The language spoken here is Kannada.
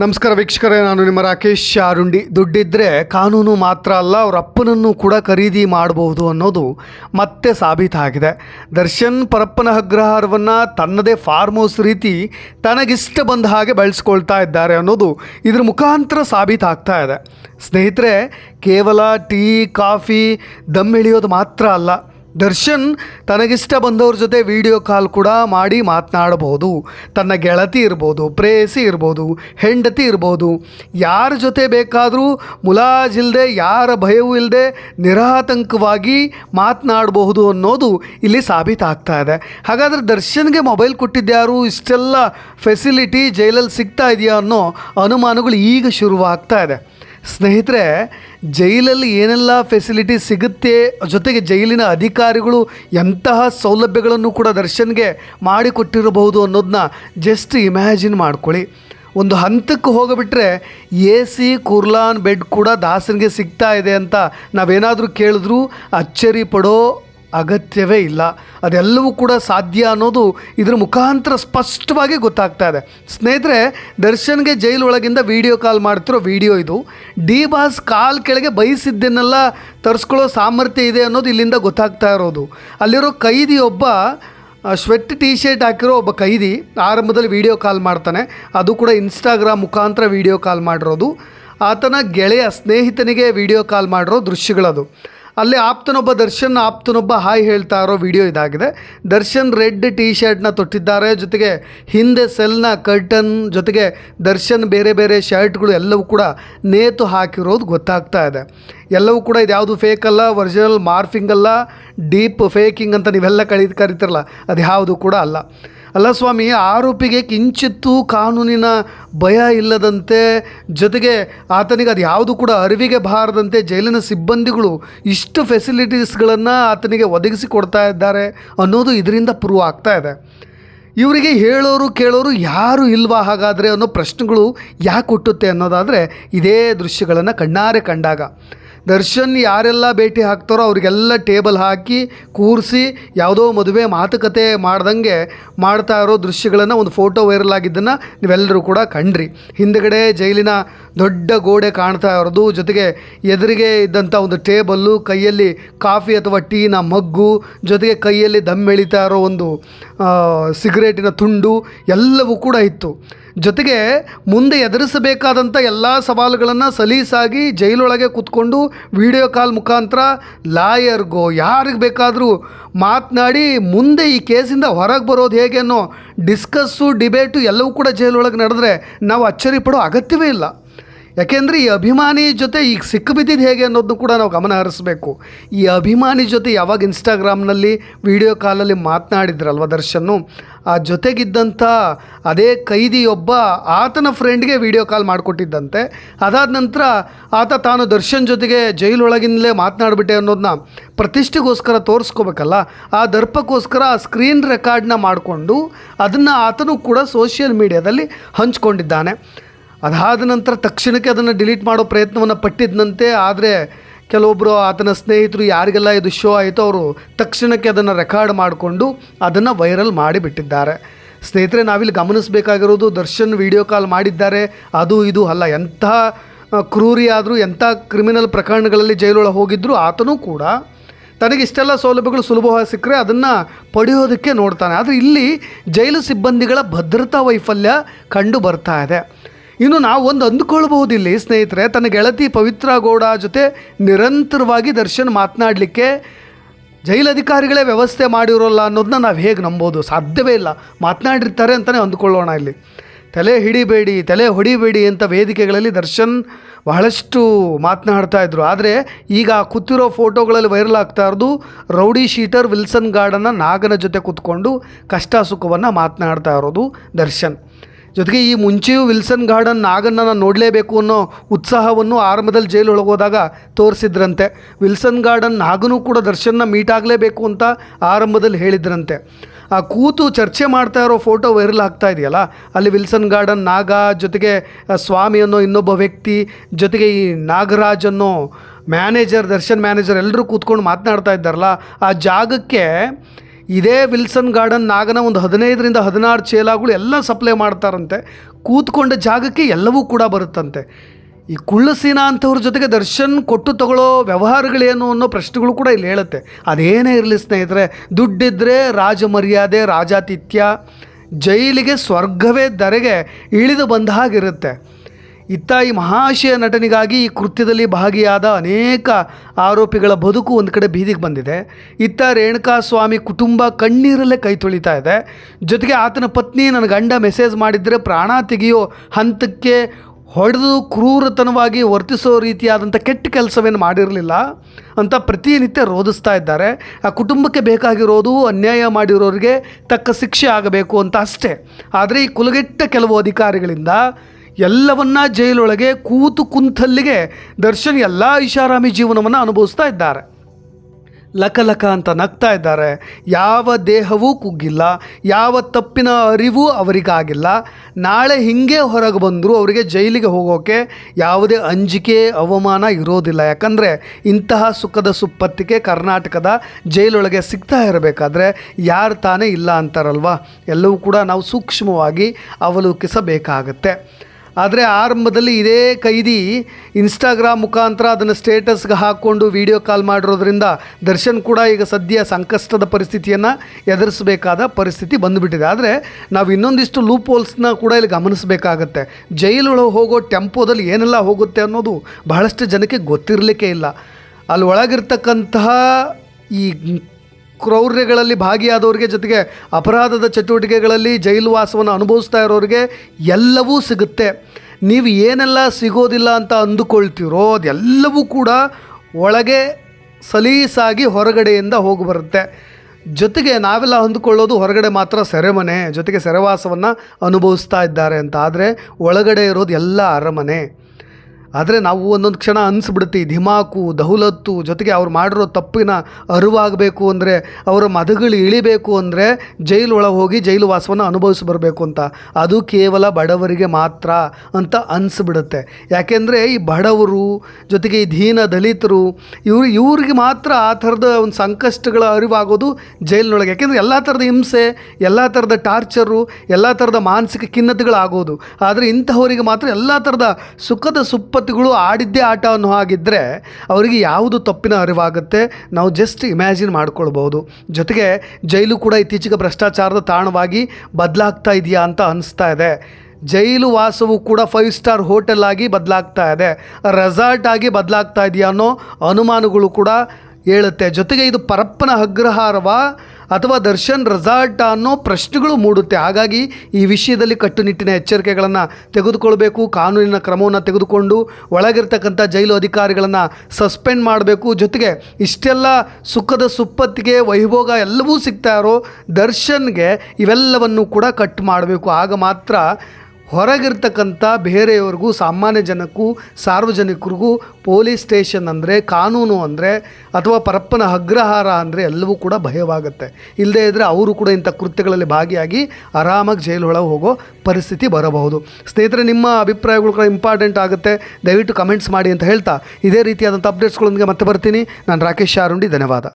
ನಮಸ್ಕಾರ ವೀಕ್ಷಕರೇ, ನಾನು ನಿಮ್ಮ ರಾಕೇಶ್ ಶಾರುಂಡಿ ದುಡ್ಡಿದ್ದರೆ ಕಾನೂನು ಮಾತ್ರ ಅಲ್ಲ, ಅವರ ಅಪ್ಪನನ್ನು ಕೂಡ ಖರೀದಿ ಮಾಡಬಹುದು ಅನ್ನೋದು ಮತ್ತೆ ಸಾಬೀತಾಗಿದೆ. ದರ್ಶನ್ ಪರಪ್ಪನ ಅಗ್ರಹಾರವನ್ನು ತನ್ನದೇ ಫಾರ್ಮ್ ಹೌಸ್ ರೀತಿ ತನಗಿಷ್ಟ ಬಂದ ಹಾಗೆ ಬಳಸ್ಕೊಳ್ತಾ ಇದ್ದಾರೆ ಅನ್ನೋದು ಇದ್ರ ಮುಖಾಂತರ ಸಾಬೀತಾಗ್ತಾ ಇದೆ. ಸ್ನೇಹಿತರೆ, ಕೇವಲ ಟೀ, ಕಾಫಿ, ದಮ್ ಮಾತ್ರ ಅಲ್ಲ ದರ್ಶನ್ ತನಗಿಷ್ಟ ಬಂದವ್ರ ಜೊತೆ ವಿಡಿಯೋ ಕಾಲ್ ಕೂಡ ಮಾಡಿ ಮಾತನಾಡಬಹುದು ತನ್ನ ಗೆಳತಿ ಇರ್ಬೋದು ಪ್ರೇಯಸಿ ಇರ್ಬೋದು, ಹೆಂಡತಿ ಇರ್ಬೋದು. ಯಾರ ಜೊತೆ ಬೇಕಾದರೂ ಮುಲಾಜಿಲ್ಲದೆ ಯಾರ ಭಯವೂ ಇಲ್ಲದೆ ನಿರಾತಂಕವಾಗಿ ಮಾತನಾಡಬಹುದು ಅನ್ನೋದು ಇಲ್ಲಿ ಸಾಬೀತಾಗ್ತಾ ಇದೆ. ಹಾಗಾದರೆ ದರ್ಶನ್ಗೆ ಮೊಬೈಲ್ ಕೊಟ್ಟಿದ್ದ್ಯಾರು, ಇಷ್ಟೆಲ್ಲ ಫೆಸಿಲಿಟಿ ಜೈಲಲ್ಲಿ ಸಿಗ್ತಾ ಇದೆಯಾ ಅನ್ನೋ ಅನುಮಾನಗಳು ಈಗ ಶುರುವಾಗ್ತಾ ಇದೆ. ಸ್ನೇಹಿತರೆ, ಜೈಲಲ್ಲಿ ಏನೆಲ್ಲ ಫೆಸಿಲಿಟಿ ಸಿಗುತ್ತೆ, ಜೊತೆಗೆ ಜೈಲಿನ ಅಧಿಕಾರಿಗಳು ಎಂತಹ ಸೌಲಭ್ಯಗಳನ್ನು ಕೂಡ ದರ್ಶನ್ಗೆ ಮಾಡಿಕೊಟ್ಟಿರಬಹುದು ಅನ್ನೋದನ್ನ ಜಸ್ಟ್ ಇಮ್ಯಾಜಿನ್ ಮಾಡ್ಕೊಳ್ಳಿ. ಒಂದು ಹಂತಕ್ಕೆ ಹೋಗಿಬಿಟ್ರೆ ಎ ಸಿ ಕುರ್ಲಾನ್ ಬೆಡ್ ಕೂಡ ದಾಸನಿಗೆ ಸಿಗ್ತಾ ಇದೆ ಅಂತ ನಾವೇನಾದರೂ ಕೇಳಿದ್ರೂ ಅಚ್ಚರಿ ಪಡೋ ಅಗತ್ಯವೇ ಇಲ್ಲ. ಅದೆಲ್ಲವೂ ಕೂಡ ಸಾಧ್ಯ ಅನ್ನೋದು ಇದರ ಮುಖಾಂತರ ಸ್ಪಷ್ಟವಾಗಿ ಗೊತ್ತಾಗ್ತಾ ಇದೆ. ಸ್ನೇಹಿತರೆ, ದರ್ಶನ್ಗೆ ಜೈಲು ಒಳಗಿಂದ ವಿಡಿಯೋ ಕಾಲ್ ಮಾಡ್ತಿರೋ ವಿಡಿಯೋ ಇದು. ಡಿ ಬಾಸ್ ಕಾಲ್ ಕೆಳಗೆ ಬಯಸಿದ್ದನ್ನೆಲ್ಲ ತರಿಸ್ಕೊಳ್ಳೋ ಸಾಮರ್ಥ್ಯ ಇದೆ ಅನ್ನೋದು ಇಲ್ಲಿಂದ ಗೊತ್ತಾಗ್ತಾ ಇರೋದು. ಅಲ್ಲಿರೋ ಕೈದಿ ಒಬ್ಬ ಶ್ವೆಟ್ ಟಿ ಶರ್ಟ್ ಹಾಕಿರೋ ಒಬ್ಬ ಕೈದಿ ಆರಂಭದಲ್ಲಿ ವಿಡಿಯೋ ಕಾಲ್ ಮಾಡ್ತಾನೆ. ಅದು ಕೂಡ ಇನ್ಸ್ಟಾಗ್ರಾಮ್ ಮುಖಾಂತರ ವಿಡಿಯೋ ಕಾಲ್ ಮಾಡಿರೋದು. ಆತನ ಗೆಳೆಯ ಸ್ನೇಹಿತನಿಗೆ ವಿಡಿಯೋ ಕಾಲ್ ಮಾಡಿರೋ ದೃಶ್ಯಗಳದು. ಅಲ್ಲಿ ಆಪ್ತನೊಬ್ಬ ದರ್ಶನ್, ಆಪ್ತನೊಬ್ಬ ಹಾಯ್ ಹೇಳ್ತಾ ಇರೋ ವಿಡಿಯೋ ಇದಾಗಿದೆ. ದರ್ಶನ್ ರೆಡ್ ಟಿ ಶರ್ಟ್ನ ತೊಟ್ಟಿದ್ದಾರೆ. ಜೊತೆಗೆ ಹಿಂದೆ ಸೆಲ್ನ ಕರ್ಟನ್ ಜೊತೆಗೆ ದರ್ಶನ್ ಬೇರೆ ಬೇರೆ ಶರ್ಟ್ಗಳು ಎಲ್ಲವೂ ಕೂಡ ನೇತು ಹಾಕಿರೋದು ಗೊತ್ತಾಗ್ತಾ ಇದೆ. ಎಲ್ಲವೂ ಕೂಡ ಇದು ಯಾವುದು ಫೇಕ್ ಅಲ್ಲ ಒರಿಜಿನಲ್ ಮಾರ್ಫಿಂಗ್ ಅಲ್ಲ ಡೀಪ್ ಫೇಕಿಂಗ್ ಅಂತ ನೀವೆಲ್ಲ ಕಳಿ, ಕರಿತಿರಲ್ಲ ಅದು ಯಾವುದು ಕೂಡ ಅಲ್ಲ. ಅಲ್ಲ ಸ್ವಾಮಿ, ಆರೋಪಿಗೆ ಕಿಂಚಿತ್ತೂ ಕಾನೂನಿನ ಭಯ ಇಲ್ಲದಂತೆ, ಜೊತೆಗೆ ಆತನಿಗೆ ಅದು ಯಾವುದು ಕೂಡ ಅರಿವಿಗೆ ಬಾರದಂತೆ ಜೈಲಿನ ಸಿಬ್ಬಂದಿಗಳು ಇಷ್ಟು ಫೆಸಿಲಿಟೀಸ್ಗಳನ್ನು ಆತನಿಗೆ ಒದಗಿಸಿ ಕೊಡ್ತಾ ಇದ್ದಾರೆ ಅನ್ನೋದು ಇದರಿಂದ ಪ್ರೂವ್ ಆಗ್ತಾ ಇದೆ. ಇವರಿಗೆ ಹೇಳೋರು ಕೇಳೋರು ಯಾರು ಇಲ್ವಾ ಹಾಗಾದರೆ ಅನ್ನೋ ಪ್ರಶ್ನೆಗಳು ಯಾಕೆ ಹುಟ್ಟುತ್ತೆ ಅನ್ನೋದಾದರೆ ಇದೇ ದೃಶ್ಯಗಳನ್ನು ಕಣ್ಣಾರೆ ಕಂಡಾಗ. ದರ್ಶನ್ ಯಾರೆಲ್ಲ ಭೇಟಿ ಹಾಕ್ತಾರೋ ಅವರಿಗೆಲ್ಲ ಟೇಬಲ್ ಹಾಕಿ ಕೂರಿಸಿ ಯಾವುದೋ ಮದುವೆ ಮಾತುಕತೆ ಮಾಡ್ದಂಗೆ ಮಾಡ್ತಾ ಇರೋ ದೃಶ್ಯಗಳನ್ನು ಒಂದು ಫೋಟೋ ವೈರಲ್ ಆಗಿದ್ದನ್ನು ನೀವೆಲ್ಲರೂ ಕೂಡ ಕಂಡ್ರಿ. ಹಿಂದಗಡೆ ಜೈಲಿನ ದೊಡ್ಡ ಗೋಡೆ ಕಾಣ್ತಾ ಇರೋದು, ಜೊತೆಗೆ ಎದುರಿಗೆ ಇದ್ದಂಥ ಒಂದು ಟೇಬಲ್ಲು, ಕೈಯಲ್ಲಿ ಕಾಫಿ ಅಥವಾ ಟೀನ ಮಗ್ಗು, ಜೊತೆಗೆ ಕೈಯಲ್ಲಿ ದಮ್ ಎಳಿತಾ ಇರೋ ಒಂದು ಸಿಗರೇಟಿನ ತುಂಡು ಎಲ್ಲವೂ ಕೂಡ ಇತ್ತು. ಜೊತೆಗೆ ಮುಂದೆ ಎದುರಿಸಬೇಕಾದಂಥ ಎಲ್ಲ ಸವಾಲುಗಳನ್ನು ಸಲೀಸಾಗಿ ಜೈಲೊಳಗೆ ಕೂತ್ಕೊಂಡು ವಿಡಿಯೋ ಕಾಲ್ ಮುಖಾಂತರ ಲಾಯರ್ಗೋ ಯಾರಿಗೆ ಬೇಕಾದರೂ ಮಾತನಾಡಿ ಮುಂದೆ ಈ ಕೇಸಿಂದ ಹೊರಗೆ ಬರೋದು ಹೇಗೆ ಅನ್ನೋ ಡಿಸ್ಕಸ್ಸು, ಡಿಬೇಟು ಎಲ್ಲವೂ ಕೂಡ ಜೈಲೊಳಗೆ ನಡೆದ್ರೆ ನಾವು ಅಚ್ಚರಿ ಪಡೋ ಅಗತ್ಯವೇ ಇಲ್ಲ. ಯಾಕೆಂದರೆ ಈ ಅಭಿಮಾನಿ ಜೊತೆ ಈಗ ಸಿಕ್ಕಿಬಿದ್ದಿದ್ದು ಹೇಗೆ ಅನ್ನೋದನ್ನು ಕೂಡ ನಾವು ಗಮನ ಹರಿಸ್ಬೇಕು. ಈ ಅಭಿಮಾನಿ ಜೊತೆ ಯಾವಾಗ ಇನ್ಸ್ಟಾಗ್ರಾಮ್ನಲ್ಲಿ ವಿಡಿಯೋ ಕಾಲಲ್ಲಿ ಮಾತನಾಡಿದ್ರಲ್ವ ದರ್ಶನ್ನು ಆ ಜೊತೆಗಿದ್ದಂಥ ಅದೇ ಕೈದಿಯೊಬ್ಬ ಆತನ ಫ್ರೆಂಡ್ಗೆ ವಿಡಿಯೋ ಕಾಲ್ ಮಾಡಿಕೊಟ್ಟಿದ್ದಂತೆ. ಅದಾದ ನಂತರ ಆತ ತಾನು ದರ್ಶನ್ ಜೊತೆಗೆ ಜೈಲೊಳಗಿಂದಲೇ ಮಾತನಾಡಿಬಿಟ್ಟೆ ಅನ್ನೋದನ್ನ ಪ್ರತಿಷ್ಠೆಗೋಸ್ಕರ ತೋರಿಸ್ಕೋಬೇಕಲ್ಲ? ಆ ದರ್ಪಕ್ಕೋಸ್ಕರ ಆ ಸ್ಕ್ರೀನ್ ರೆಕಾರ್ಡ್ನ ಮಾಡಿಕೊಂಡು ಅದನ್ನು ಆತನು ಕೂಡ ಸೋಷಿಯಲ್ ಮೀಡಿಯಾದಲ್ಲಿ ಹಂಚ್ಕೊಂಡಿದ್ದಾನೆ. ಅದಾದ ನಂತರ ತಕ್ಷಣಕ್ಕೆ ಅದನ್ನು ಡಿಲೀಟ್ ಮಾಡೋ ಪ್ರಯತ್ನವನ್ನು ಪಟ್ಟಿದ್ದಂತೆ ಆದರೆ ಕೆಲವೊಬ್ಬರು ಆತನ ಸ್ನೇಹಿತರು ಯಾರಿಗೆಲ್ಲ ಇದು ಶೋ ಆಯಿತು ಅವರು ತಕ್ಷಣಕ್ಕೆ ಅದನ್ನು ರೆಕಾರ್ಡ್ ಮಾಡಿಕೊಂಡು ಅದನ್ನು ವೈರಲ್ ಮಾಡಿಬಿಟ್ಟಿದ್ದಾರೆ. ಸ್ನೇಹಿತರೆ, ನಾವಿಲ್ಲಿ ಗಮನಿಸಬೇಕಾಗಿರೋದು ದರ್ಶನ್ ವಿಡಿಯೋ ಕಾಲ್ ಮಾಡಿದ್ದಾರೆ. ಅದು ಇದು ಅಲ್ಲ, ಎಂಥ ಕ್ರೂರಿ ಆದರೂ, ಎಂಥ ಕ್ರಿಮಿನಲ್ ಪ್ರಕರಣಗಳಲ್ಲಿ ಜೈಲೊಳಗೆ ಹೋಗಿದ್ದರೂ ಆತನೂ ಕೂಡ ತನಗೆ ಇಷ್ಟೆಲ್ಲ ಸೌಲಭ್ಯಗಳು ಸುಲಭವಾಗಿ ಸಿಕ್ಕರೆ ಅದನ್ನು ಪಡೆಯೋದಕ್ಕೆ ನೋಡ್ತಾನೆ. ಆದರೆ ಇಲ್ಲಿ ಜೈಲು ಸಿಬ್ಬಂದಿಗಳ ಭದ್ರತಾ ವೈಫಲ್ಯ ಕಂಡು ಬರ್ತಾ ಇದೆ. ಇನ್ನು ನಾವು ಒಂದು ಇಲ್ಲಿ ಸ್ನೇಹಿತರೆ, ತನ್ನ ಗೆಳತಿ ಪವಿತ್ರ ಗೌಡ ಜೊತೆ ನಿರಂತರವಾಗಿ ದರ್ಶನ್ ಮಾತನಾಡಲಿಕ್ಕೆ ಜೈಲಧಿಕಾರಿಗಳೇ ವ್ಯವಸ್ಥೆ ಮಾಡಿರೋಲ್ಲ ಅನ್ನೋದನ್ನ ನಾವು ಹೇಗೆ ನಂಬೋದು? ಸಾಧ್ಯವೇ ಇಲ್ಲ. ಮಾತನಾಡಿರ್ತಾರೆ ಅಂತಲೇ ಅಂದುಕೊಳ್ಳೋಣ ಇಲ್ಲಿ. ತಲೆ ಹಿಡಿಬೇಡಿ, ತಲೆ ಹೊಡಿಬೇಡಿ ಅಂತ ವೇದಿಕೆಗಳಲ್ಲಿ ದರ್ಶನ್ ಬಹಳಷ್ಟು ಮಾತನಾಡ್ತಾ ಇದ್ರು. ಆದರೆ ಈಗ ಕೂತಿರೋ ಫೋಟೋಗಳಲ್ಲಿ ವೈರಲ್ ಆಗ್ತಾ ಇರೋದು ರೌಡಿ ಶೀಟರ್ ವಿಲ್ಸನ್ ಗಾರ್ಡನ್ನ ನಾಗನ ಜೊತೆ ಕೂತ್ಕೊಂಡು ಕಷ್ಟ ಸುಖವನ್ನು ಮಾತನಾಡ್ತಾ ಇರೋದು ದರ್ಶನ್. ಜೊತೆಗೆ ಈ ಮುಂಚೆಯೂ ವಿಲ್ಸನ್ ಗಾರ್ಡನ್ ನಾಗಣ್ಣನ ನೋಡಲೇಬೇಕು ಅನ್ನೋ ಉತ್ಸಾಹವನ್ನು ಆರಂಭದಲ್ಲಿ ಜೈಲು ಹೋದಾಗ ತೋರಿಸಿದ್ರಂತೆ. ವಿಲ್ಸನ್ ಗಾರ್ಡನ್ ನಾಗನೂ ಕೂಡ ದರ್ಶನ್ನ ಮೀಟ್ ಆಗಲೇಬೇಕು ಅಂತ ಆರಂಭದಲ್ಲಿ ಹೇಳಿದ್ರಂತೆ. ಆ ಕೂತು ಚರ್ಚೆ ಮಾಡ್ತಾ ಇರೋ ಫೋಟೋ ವೈರಲ್ ಆಗ್ತಾ ಇದೆಯಲ್ಲ, ಅಲ್ಲಿ ವಿಲ್ಸನ್ ಗಾರ್ಡನ್ ನಾಗ ಜೊತೆಗೆ ಸ್ವಾಮಿ ಅನ್ನೋ ಇನ್ನೊಬ್ಬ ವ್ಯಕ್ತಿ ಜೊತೆಗೆ ಈ ನಾಗರಾಜ್ ಅನ್ನೋ ಮ್ಯಾನೇಜರ್, ದರ್ಶನ್ ಮ್ಯಾನೇಜರ್ ಎಲ್ಲರೂ ಕೂತ್ಕೊಂಡು ಮಾತನಾಡ್ತಾ ಇದ್ದಾರಲ್ಲ, ಆ ಜಾಗಕ್ಕೆ ಇದೇ ವಿಲ್ಸನ್ ಗಾರ್ಡನ್ ನಾಗನ ಒಂದು ಹದಿನೈದರಿಂದ ಹದಿನಾರು ಚೇಲಾಗಳು ಎಲ್ಲ ಸಪ್ಲೈ ಮಾಡ್ತಾರಂತೆ. ಕೂತ್ಕೊಂಡ ಜಾಗಕ್ಕೆ ಎಲ್ಲವೂ ಕೂಡ ಬರುತ್ತಂತೆ. ಈ ಕುಳ್ಳಸೀನ ಅಂಥವ್ರ ಜೊತೆಗೆ ದರ್ಶನ್ ಕೊಟ್ಟು ತಗೊಳ್ಳೋ ವ್ಯವಹಾರಗಳೇನು ಅನ್ನೋ ಪ್ರಶ್ನೆಗಳು ಕೂಡ ಇಲ್ಲಿ ಹೇಳುತ್ತೆ. ಅದೇನೇ ಇರಲಿ ಸ್ನೇಹಿತರೆ ದುಡ್ಡಿದ್ದರೆ ರಾಜ ಮರ್ಯಾದೆ ರಾಜಾತಿಥ್ಯ, ಜೈಲಿಗೆ ಸ್ವರ್ಗವೇ ಧರೆಗೆ ಇಳಿದು ಬಂದ ಹಾಗಿರುತ್ತೆ. ಇತ್ತ ಈ ಮಹಾಶಯ ನಟನಿಗಾಗಿ ಈ ಕೃತ್ಯದಲ್ಲಿ ಭಾಗಿಯಾದ ಅನೇಕ ಆರೋಪಿಗಳ ಬದುಕು ಒಂದು ಕಡೆ ಬೀದಿಗೆ ಬಂದಿದೆ. ಇತ್ತ ರೇಣುಕಾ ಸ್ವಾಮಿ ಕುಟುಂಬ ಕಣ್ಣೀರಲ್ಲೇ ಕೈ ತೊಳಿತಾ ಇದೆ. ಜೊತೆಗೆ ಆತನ ಪತ್ನಿ ನನ್ನ ಗಂಡ ಮೆಸೇಜ್ ಮಾಡಿದರೆ ಪ್ರಾಣ ತೆಗೆಯೋ ಹಂತಕ್ಕೆ ಹೊಡೆದು ಕ್ರೂರತನವಾಗಿ ವರ್ತಿಸೋ ರೀತಿಯಾದಂಥ ಕೆಟ್ಟ ಕೆಲಸವೇನು ಮಾಡಿರಲಿಲ್ಲ ಅಂತ ಪ್ರತಿನಿತ್ಯ ರೋಧಿಸ್ತಾ ಇದ್ದಾರೆ. ಆ ಕುಟುಂಬಕ್ಕೆ ಬೇಕಾಗಿರೋದು ಅನ್ಯಾಯ ಮಾಡಿರೋರಿಗೆ ತಕ್ಕ ಶಿಕ್ಷೆ ಆಗಬೇಕು ಅಂತ ಅಷ್ಟೇ. ಆದರೆ ಈ ಕುಲಗೆಟ್ಟ ಕೆಲವು ಅಧಿಕಾರಿಗಳಿಂದ ಎಲ್ಲವನ್ನ ಜೈಲೊಳಗೆ ಕೂತು ಕುಂತಲ್ಲಿಗೆ ದರ್ಶನ್ ಎಲ್ಲ ಐಷಾರಾಮಿ ಜೀವನವನ್ನು ಅನುಭವಿಸ್ತಾ ಇದ್ದಾರೆ. ಲಕಲಕ ಲಕ ಅಂತ ನಗ್ತಾ ಇದ್ದಾರೆ. ಯಾವ ದೇಹವೂ ಕುಗ್ಗಿಲ್ಲ, ಯಾವ ತಪ್ಪಿನ ಅರಿವು ಅವರಿಗಾಗಿಲ್ಲ. ನಾಳೆ ಹಿಂಗೆ ಹೊರಗೆ ಬಂದರೂ ಅವರಿಗೆ ಜೈಲಿಗೆ ಹೋಗೋಕ್ಕೆ ಯಾವುದೇ ಅಂಜಿಕೆ, ಅವಮಾನ ಇರೋದಿಲ್ಲ. ಯಾಕಂದರೆ ಇಂತಹ ಸುಖದ ಸುಪ್ಪತ್ತಿಗೆ ಕರ್ನಾಟಕದ ಜೈಲೊಳಗೆ ಸಿಗ್ತಾ ಇರಬೇಕಾದ್ರೆ ಯಾರು ತಾನೇ ಇಲ್ಲ ಅಂತಾರಲ್ವ? ಎಲ್ಲವೂ ಕೂಡ ನಾವು ಸೂಕ್ಷ್ಮವಾಗಿ ಅವಲೋಕಿಸಬೇಕಾಗತ್ತೆ. ಆದರೆ ಆರಂಭದಲ್ಲಿ ಇದೇ ಕೈದಿ ಇನ್ಸ್ಟಾಗ್ರಾಮ್ ಮುಖಾಂತರ ಅದನ್ನು ಸ್ಟೇಟಸ್ಗೆ ಹಾಕ್ಕೊಂಡು ವಿಡಿಯೋ ಕಾಲ್ ಮಾಡಿರೋದ್ರಿಂದ ದರ್ಶನ್ ಕೂಡ ಈಗ ಸದ್ಯ ಸಂಕಷ್ಟದ ಪರಿಸ್ಥಿತಿಯನ್ನು ಎದುರಿಸಬೇಕಾದ ಪರಿಸ್ಥಿತಿ ಬಂದುಬಿಟ್ಟಿದೆ. ಆದರೆ ನಾವು ಇನ್ನೊಂದಿಷ್ಟು ಲೂಪ್ ಹೋಲ್ಸ್ನ ಕೂಡ ಇಲ್ಲಿ ಗಮನಿಸಬೇಕಾಗತ್ತೆ. ಜೈಲೊಳಗೆ ಹೋಗೋ ಟೆಂಪೋದಲ್ಲಿ ಏನೆಲ್ಲ ಹೋಗುತ್ತೆ ಅನ್ನೋದು ಬಹಳಷ್ಟು ಜನಕ್ಕೆ ಗೊತ್ತಿರಲಿಕ್ಕೆ ಇಲ್ಲ. ಅಲ್ಲಿ ಒಳಗಿರ್ತಕ್ಕಂತಹ ಈ ಕ್ರೌರ್ಯಗಳಲ್ಲಿ ಭಾಗಿಯಾದವ್ರಿಗೆ ಜೊತೆಗೆ ಅಪರಾಧದ ಚಟುವಟಿಕೆಗಳಲ್ಲಿ ಜೈಲುವಾಸವನ್ನು ಅನುಭವಿಸ್ತಾ ಇರೋರಿಗೆ ಎಲ್ಲವೂ ಸಿಗುತ್ತೆ. ನೀವು ಏನೆಲ್ಲ ಸಿಗೋದಿಲ್ಲ ಅಂತ ಅಂದುಕೊಳ್ತೀರೋ ಅದೆಲ್ಲವೂ ಕೂಡ ಒಳಗೆ ಸಲೀಸಾಗಿ ಹೊರಗಡೆಯಿಂದ ಹೋಗಿ ಬರುತ್ತೆ. ಜೊತೆಗೆ ನಾವೆಲ್ಲ ಹೊಂದಿಕೊಳ್ಳೋದು ಹೊರಗಡೆ ಮಾತ್ರ ಸೆರೆಮನೆ, ಜೊತೆಗೆ ಸೆರೆವಾಸವನ್ನು ಅನುಭವಿಸ್ತಾ ಇದ್ದಾರೆ ಅಂತ. ಆದರೆ ಒಳಗಡೆ ಇರೋದು ಎಲ್ಲ ಅರಮನೆ. ಆದರೆ ನಾವು ಒಂದೊಂದು ಕ್ಷಣ ಅನಿಸ್ಬಿಡುತ್ತೆ ಧಿಮಾಕು ದೌಲತ್ತು ಜೊತೆಗೆ ಅವ್ರು ಮಾಡಿರೋ ತಪ್ಪಿನ ಅರಿವಾಗಬೇಕು ಅಂದರೆ, ಅವರ ಮದಗಳು ಇಳಿಬೇಕು ಅಂದರೆ ಜೈಲು ಒಳಗೆ ಹೋಗಿ ಜೈಲು ವಾಸವನ್ನು ಅನುಭವಿಸಿ ಬರಬೇಕು ಅಂತ. ಅದು ಕೇವಲ ಬಡವರಿಗೆ ಮಾತ್ರ ಅಂತ ಅನಿಸ್ಬಿಡುತ್ತೆ. ಯಾಕೆಂದರೆ ಈ ಬಡವರು ಜೊತೆಗೆ ಈ ದೀನ ದಲಿತರು, ಇವರು, ಇವ್ರಿಗೆ ಮಾತ್ರ ಆ ಥರದ ಒಂದು ಸಂಕಷ್ಟಗಳ ಅರಿವಾಗೋದು ಜೈಲಿನೊಳಗೆ. ಯಾಕೆಂದರೆ ಎಲ್ಲ ಥರದ ಹಿಂಸೆ, ಎಲ್ಲ ಥರದ ಟಾರ್ಚರು, ಎಲ್ಲ ಥರದ ಮಾನಸಿಕ ಖಿನ್ನತೆಗಳಾಗೋದು. ಆದರೆ ಇಂಥವರಿಗೆ ಮಾತ್ರ ಎಲ್ಲ ಥರದ ಸುಖದ ಸುಪ್ಪತ್ತಿಗಳು ಆಡಿದ್ದೇ ಆಟ ಅನ್ನೋ ಹಾಗಿದ್ದರೆ ಅವರಿಗೆ ಯಾವುದು ತಪ್ಪಿನ ಅರಿವಾಗುತ್ತೆ? ನಾವು ಜಸ್ಟ್ ಇಮ್ಯಾಜಿನ್ ಮಾಡ್ಕೊಳ್ಬೋದು ಜೊತೆಗೆ ಜೈಲು ಕೂಡ ಇತ್ತೀಚೆಗೆ ಭ್ರಷ್ಟಾಚಾರದ ತಾಣವಾಗಿ ಬದಲಾಗ್ತಾ ಇದೆಯಾ ಅಂತ ಅನಿಸ್ತಾ ಇದೆ. ಜೈಲು ವಾಸವು ಕೂಡ ಫೈವ್ ಸ್ಟಾರ್ ಹೋಟೆಲ್ ಆಗಿ ಬದಲಾಗ್ತಾ ಇದೆ. ರೆಸಾರ್ಟ್ ಆಗಿ ಬದಲಾಗ್ತಾ ಇದೆಯಾ ಅನ್ನೋ ಅನುಮಾನಗಳು ಕೂಡ ಹೇಳುತ್ತೆ ಜೊತೆಗೆ ಇದು ಪರಪ್ಪನ ಅಗ್ರಹಾರವ? ಅಥವಾ ದರ್ಶನ್ ರೆಸಾರ್ಟ್ ಅನ್ನೋ ಪ್ರಶ್ನೆಗಳು ಮೂಡುತ್ತೆ. ಹಾಗಾಗಿ ಈ ವಿಷಯದಲ್ಲಿ ಕಟ್ಟುನಿಟ್ಟಿನ ಎಚ್ಚರಿಕೆಗಳನ್ನು ತೆಗೆದುಕೊಳ್ಬೇಕು, ಕಾನೂನಿನ ಕ್ರಮವನ್ನು ತೆಗೆದುಕೊಂಡು ಒಳಗಿರ್ತಕ್ಕಂಥ ಜೈಲು ಅಧಿಕಾರಿಗಳನ್ನು ಸಸ್ಪೆಂಡ್ ಮಾಡಬೇಕು. ಜೊತೆಗೆ ಇಷ್ಟೆಲ್ಲ ಸುಖದ ಸುಪ್ಪತ್ತಿಗೆ ವೈಭೋಗ ಎಲ್ಲವೂ ಸಿಗ್ತಾ ದರ್ಶನ್ಗೆ ಇವೆಲ್ಲವನ್ನು ಕೂಡ ಕಟ್ ಮಾಡಬೇಕು. ಆಗ ಮಾತ್ರ ಹೊರಗಿರ್ತಕ್ಕಂಥ ಬೇರೆಯವ್ರಿಗೂ, ಸಾಮಾನ್ಯ ಜನಕ್ಕೂ, ಸಾರ್ವಜನಿಕರಿಗೂ ಪೊಲೀಸ್ ಸ್ಟೇಷನ್ ಅಂದರೆ ಕಾನೂನು ಅಂದರೆ ಅಥವಾ ಪರಪ್ಪನ ಅಗ್ರಹಾರ ಅಂದರೆ ಎಲ್ಲವೂ ಕೂಡ ಭಯವಾಗುತ್ತೆ. ಇಲ್ಲದೇ ಇದ್ದರೆ ಅವರು ಕೂಡ ಇಂಥ ಕೃತ್ಯಗಳಲ್ಲಿ ಭಾಗಿಯಾಗಿ ಆರಾಮಾಗಿ ಜೈಲೊಳಗೆ ಹೋಗೋ ಪರಿಸ್ಥಿತಿ ಬರಬಹುದು. ಸ್ನೇಹಿತರೆ, ನಿಮ್ಮ ಅಭಿಪ್ರಾಯಗಳು ಕೂಡ ಇಂಪಾರ್ಟೆಂಟ್ ಆಗುತ್ತೆ. ದಯವಿಟ್ಟು ಕಮೆಂಟ್ಸ್ ಮಾಡಿ ಅಂತ ಹೇಳ್ತಾ ಇದೇ ರೀತಿಯಾದಂಥ ಅಪ್ಡೇಟ್ಸ್ಗಳೊಂದಿಗೆ ಮತ್ತೆ ಬರ್ತೀನಿ. ನಾನು ರಾಕೇಶ್ ಶಾರುಂಡಿ ಧನ್ಯವಾದ.